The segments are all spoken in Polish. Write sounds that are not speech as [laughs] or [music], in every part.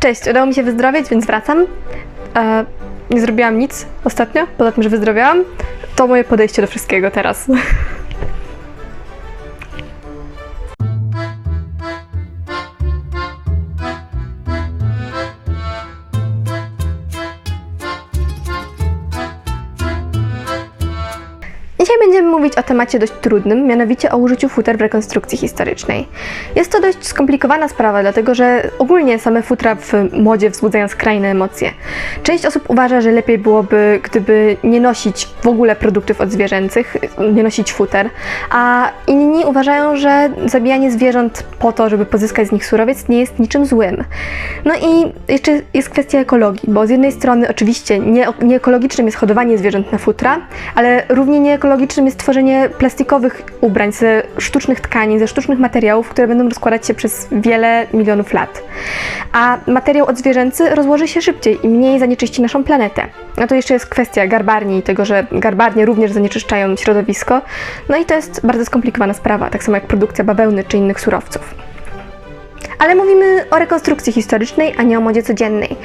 Cześć, udało mi się wyzdrowieć, więc wracam. E, nie zrobiłam nic ostatnio, poza tym, że wyzdrowiałam. To moje podejście do wszystkiego teraz. [laughs] będziemy mówić o temacie dość trudnym, mianowicie o użyciu futer w rekonstrukcji historycznej. Jest to dość skomplikowana sprawa, dlatego że ogólnie same futra w modzie wzbudzają skrajne emocje. Część osób uważa, że lepiej byłoby, gdyby nie nosić w ogóle produktów odzwierzęcych, nie nosić futer, a inni uważają, że zabijanie zwierząt po to, żeby pozyskać z nich surowiec, nie jest niczym złym. No i jeszcze jest kwestia ekologii, bo z jednej strony oczywiście nie, nieekologicznym jest hodowanie zwierząt na futra, ale równie nieekologicznym jest tworzenie plastikowych ubrań ze sztucznych tkanin, ze sztucznych materiałów, które będą rozkładać się przez wiele milionów lat. A materiał odzwierzęcy rozłoży się szybciej i mniej zanieczyści naszą planetę. No to jeszcze jest kwestia garbarni i tego, że garbarnie również zanieczyszczają środowisko. No i to jest bardzo skomplikowana sprawa, tak samo jak produkcja bawełny czy innych surowców. Ale mówimy o rekonstrukcji historycznej, a nie o modzie codziennej.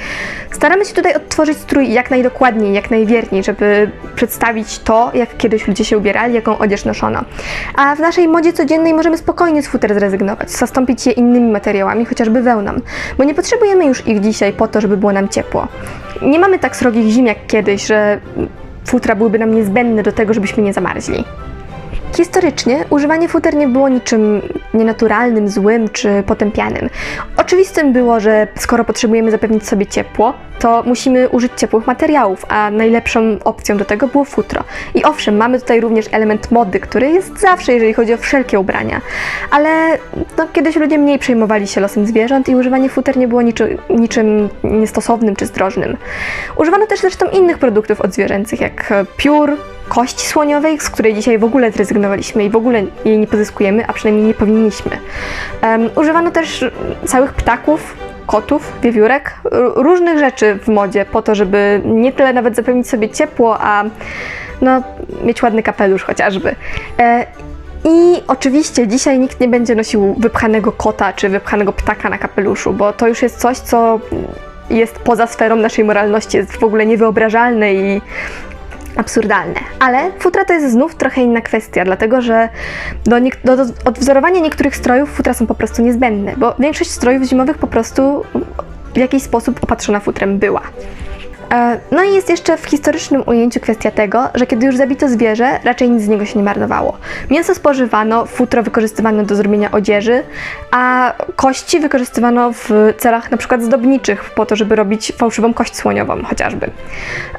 Staramy się tutaj odtworzyć strój jak najdokładniej, jak najwierniej, żeby przedstawić to, jak kiedyś ludzie się ubierali, jaką odzież noszono. A w naszej modzie codziennej możemy spokojnie z futer zrezygnować, zastąpić je innymi materiałami, chociażby wełną, bo nie potrzebujemy już ich dzisiaj po to, żeby było nam ciepło. Nie mamy tak srogich zim jak kiedyś, że futra byłyby nam niezbędne do tego, żebyśmy nie zamarzli. Historycznie używanie futer nie było niczym nienaturalnym, złym czy potępianym. Oczywistym było, że skoro potrzebujemy zapewnić sobie ciepło, to musimy użyć ciepłych materiałów, a najlepszą opcją do tego było futro. I owszem, mamy tutaj również element mody, który jest zawsze, jeżeli chodzi o wszelkie ubrania, ale no, kiedyś ludzie mniej przejmowali się losem zwierząt i używanie futer nie było niczy, niczym niestosownym czy zdrożnym. Używano też zresztą innych produktów odzwierzęcych, jak piór, kości słoniowej, z której dzisiaj w ogóle zrezygnowaliśmy i w ogóle jej nie pozyskujemy, a przynajmniej nie powinniśmy. Um, używano też całych ptaków, kotów, wiewiórek, różnych rzeczy w modzie po to, żeby nie tyle nawet zapewnić sobie ciepło, a no, mieć ładny kapelusz chociażby. E, i oczywiście dzisiaj nikt nie będzie nosił wypchanego kota czy wypchanego ptaka na kapeluszu, bo to już jest coś, co jest poza sferą naszej moralności, jest w ogóle niewyobrażalne i absurdalne. Ale futra to jest znów trochę inna kwestia, dlatego że do, do, do odwzorowania niektórych strojów futra są po prostu niezbędne, bo większość strojów zimowych po prostu w jakiś sposób opatrzona futrem była. E, No i jest jeszcze w historycznym ujęciu kwestia tego, że kiedy już zabito zwierzę, raczej nic z niego się nie marnowało. Mięso spożywano, futro wykorzystywano do zrobienia odzieży, a kości wykorzystywano w celach na przykład zdobniczych, po to, żeby robić fałszywą kość słoniową chociażby.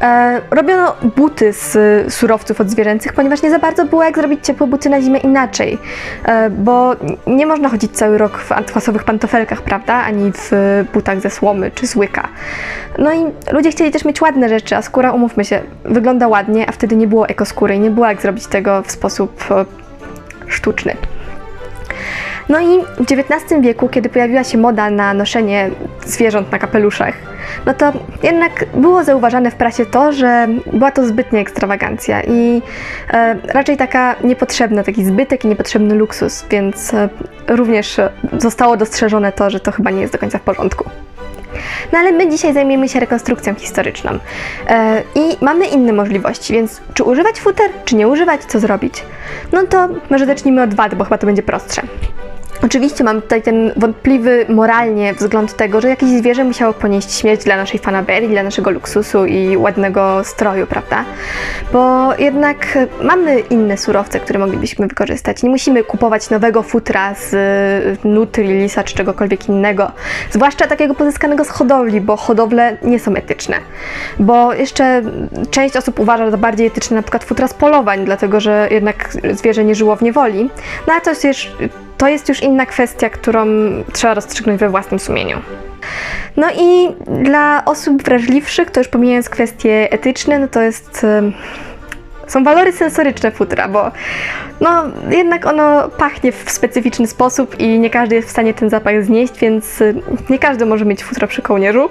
E, Robiono buty z surowców odzwierzęcych, ponieważ nie za bardzo było jak zrobić ciepłe buty na zimę inaczej, e, bo nie można chodzić cały rok w kwasowych pantofelkach, prawda, ani w butach ze słomy czy z łyka. No i ludzie chcieli też mieć ładne rzeczy, a skóra, umówmy się, wygląda ładnie, a wtedy nie było ekoskóry nie było jak zrobić tego w sposób e, sztuczny. No i w XIX wieku, kiedy pojawiła się moda na noszenie zwierząt na kapeluszach, no to jednak było zauważane w prasie to, że była to zbytnia ekstrawagancja i e, raczej taka niepotrzebna, taki zbytek i niepotrzebny luksus, więc e, również e, zostało dostrzeżone to, że to chyba nie jest do końca w porządku. No ale my dzisiaj zajmiemy się rekonstrukcją historyczną E, i mamy inne możliwości, więc czy używać futer, czy nie używać, co zrobić? No to może zacznijmy od wad, bo chyba to będzie prostsze. Oczywiście mam tutaj ten wątpliwy moralnie wzgląd tego, że jakieś zwierzę musiało ponieść śmierć dla naszej fanaberii, dla naszego luksusu i ładnego stroju, prawda? Bo jednak mamy inne surowce, które moglibyśmy wykorzystać. Nie musimy kupować nowego futra z y, nutri, lisa czy czegokolwiek innego. Zwłaszcza takiego pozyskanego z hodowli, bo hodowle nie są etyczne. Bo jeszcze część osób uważa za bardziej etyczne na przykład futra z polowań, dlatego że jednak zwierzę nie żyło w niewoli. No a to jest to jest już inna kwestia, którą trzeba rozstrzygnąć we własnym sumieniu. No i dla osób wrażliwszych, to już pomijając kwestie etyczne, no to jest. em, Są walory sensoryczne futra, bo no, jednak ono pachnie w specyficzny sposób i nie każdy jest w stanie ten zapach znieść, więc y, nie każdy może mieć futro przy kołnierzu.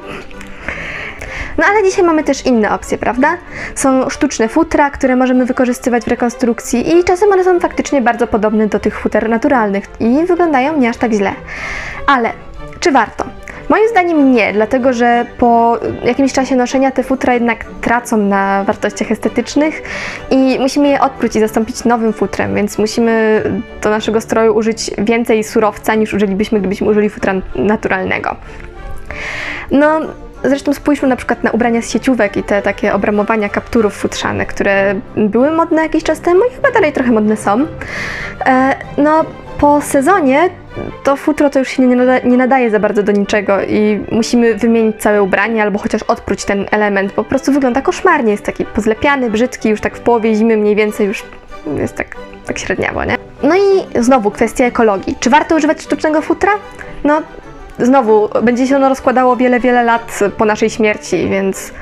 No ale dzisiaj mamy też inne opcje, prawda? Są sztuczne futra, które możemy wykorzystywać w rekonstrukcji i czasem one są faktycznie bardzo podobne do tych futer naturalnych i wyglądają nie aż tak źle. Ale czy warto? Moim zdaniem nie, dlatego że po jakimś czasie noszenia te futra jednak tracą na wartościach estetycznych i musimy je odpróć i zastąpić nowym futrem, więc musimy do naszego stroju użyć więcej surowca niż użylibyśmy, gdybyśmy użyli futra naturalnego. No, zresztą spójrzmy na przykład na ubrania z sieciówek i te takie obramowania kapturów futrzane, które były modne jakiś czas temu i chyba dalej trochę modne są. E, no, po sezonie to futro to już się nie, nada, nie nadaje za bardzo do niczego i musimy wymienić całe ubranie albo chociaż odpróć ten element, bo po prostu wygląda koszmarnie, jest taki pozlepiany, brzydki, już tak w połowie zimy mniej więcej już jest tak, tak średniawo, nie? No i znowu kwestia ekologii. Czy warto używać sztucznego futra? No, znowu, będzie się ono rozkładało wiele, wiele lat po naszej śmierci, więc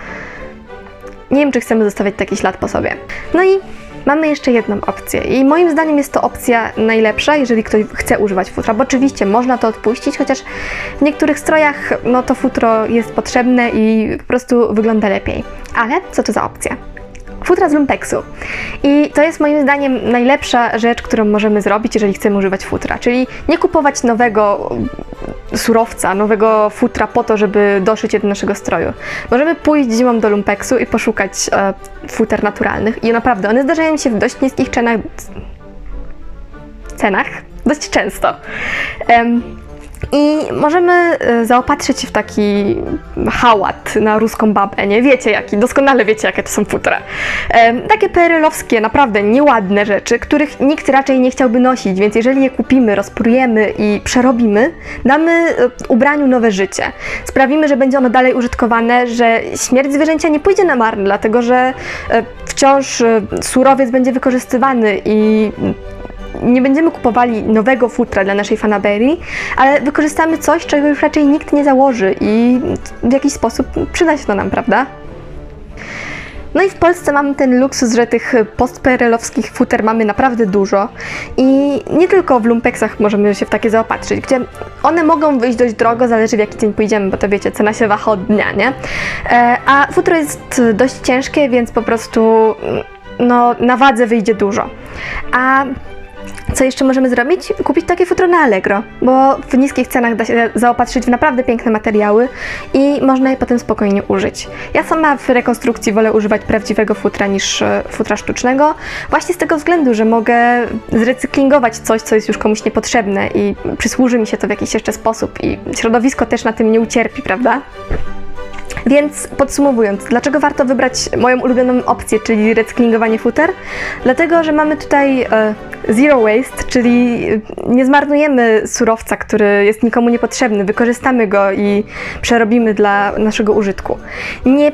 nie wiem, czy chcemy zostawiać taki ślad po sobie. No i mamy jeszcze jedną opcję i moim zdaniem jest to opcja najlepsza, jeżeli ktoś chce używać futra, bo oczywiście można to odpuścić, chociaż w niektórych strojach no to futro jest potrzebne i po prostu wygląda lepiej. Ale co to za opcja? Futra z lumpeksu. I to jest moim zdaniem najlepsza rzecz, którą możemy zrobić, jeżeli chcemy używać futra. Czyli nie kupować nowego surowca, nowego futra po to, żeby doszyć je do naszego stroju. Możemy pójść zimą do lumpeksu i poszukać e, futer naturalnych. I naprawdę, one zdarzają się w dość niskich cenach. cenach dość często. I możemy e, zaopatrzyć się w taki hałat na ruską babę, nie? Wiecie jaki, doskonale wiecie jakie to są futra. E, takie perelowskie, naprawdę nieładne rzeczy, których nikt raczej nie chciałby nosić, więc jeżeli je kupimy, rozprujemy i przerobimy, damy e, ubraniu nowe życie. Sprawimy, że będzie ono dalej użytkowane, że śmierć zwierzęcia nie pójdzie na marne, dlatego że e, wciąż surowiec będzie wykorzystywany i nie będziemy kupowali nowego futra dla naszej fanaberii, ale wykorzystamy coś, czego już raczej nikt nie założy i w jakiś sposób przyda się to nam, prawda? No i w Polsce mamy ten luksus, że tych postperelowskich futer mamy naprawdę dużo i nie tylko w lumpeksach możemy się w takie zaopatrzyć, gdzie one mogą wyjść dość drogo, zależy w jaki dzień pójdziemy, bo to wiecie, cena się waha od dnia, nie? E, A futro jest dość ciężkie, więc po prostu no, na wadze wyjdzie dużo. A co jeszcze możemy zrobić? Kupić takie futro na Allegro, bo w niskich cenach da się zaopatrzyć w naprawdę piękne materiały i można je potem spokojnie użyć. Ja sama w rekonstrukcji wolę używać prawdziwego futra niż e, futra sztucznego, właśnie z tego względu, że mogę zrecyklingować coś, co jest już komuś niepotrzebne i przysłuży mi się to w jakiś jeszcze sposób i środowisko też na tym nie ucierpi, prawda? Więc podsumowując, dlaczego warto wybrać moją ulubioną opcję, czyli recyklingowanie futer? Dlatego, że mamy tutaj e, zero waste, czyli nie zmarnujemy surowca, który jest nikomu niepotrzebny, wykorzystamy go i przerobimy dla naszego użytku. Nie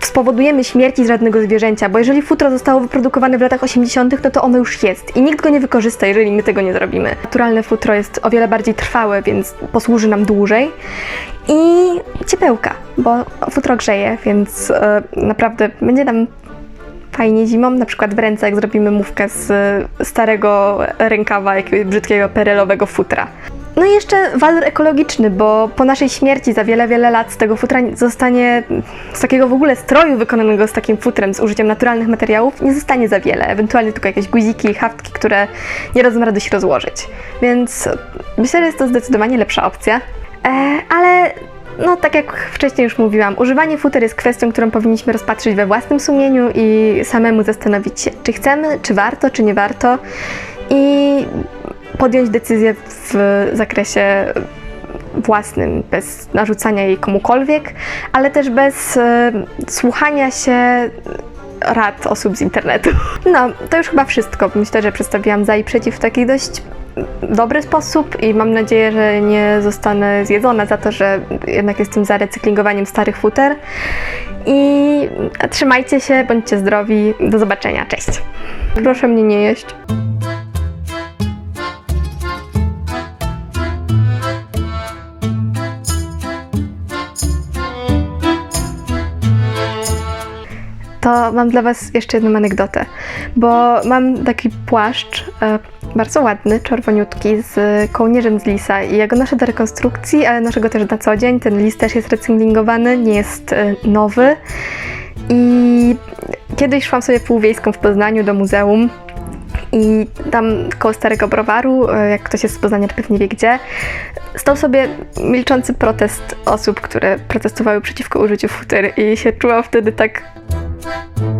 spowodujemy śmierci żadnego zwierzęcia, bo jeżeli futro zostało wyprodukowane w latach 80., no to ono już jest i nikt go nie wykorzysta, jeżeli my tego nie zrobimy. Naturalne futro jest o wiele bardziej trwałe, więc posłuży nam dłużej. I ciepełka, bo futro grzeje, więc e, naprawdę będzie nam fajnie zimą, na przykład w ręce, jak zrobimy mówkę z starego rękawa jakiegoś brzydkiego perelowego futra. No i jeszcze walor ekologiczny, bo po naszej śmierci za wiele, wiele lat z tego futra zostanie, z takiego w ogóle stroju wykonanego z takim futrem, z użyciem naturalnych materiałów, nie zostanie za wiele. Ewentualnie tylko jakieś guziki, haftki, które nie dadzą rady się rozłożyć. Więc myślę, że jest to zdecydowanie lepsza opcja. E, ale no, tak jak wcześniej już mówiłam, używanie futer jest kwestią, którą powinniśmy rozpatrzyć we własnym sumieniu i samemu zastanowić się, czy chcemy, czy warto, czy nie warto i podjąć decyzję w zakresie własnym, bez narzucania jej komukolwiek, ale też bez e, słuchania się rad osób z internetu. No, to już chyba wszystko. Myślę, że przedstawiłam za i przeciw w taki dość dobry sposób i mam nadzieję, że nie zostanę zjedzona za to, że jednak jestem za recyklingowaniem starych futer. I trzymajcie się, bądźcie zdrowi. Do zobaczenia. Cześć. Proszę mnie nie jeść. Mam dla Was jeszcze jedną anegdotę, bo mam taki płaszcz, e, bardzo ładny, czerwoniutki, z kołnierzem z lisa i ja go noszę do rekonstrukcji, ale noszę go też na co dzień. Ten lis też jest recyklingowany, nie jest e, nowy. I kiedyś szłam sobie półwiejską w Poznaniu do muzeum i tam koło starego browaru, e, jak ktoś jest z Poznania, to pewnie wie gdzie, stał sobie milczący protest osób, które protestowały przeciwko użyciu futer i się czułam wtedy tak you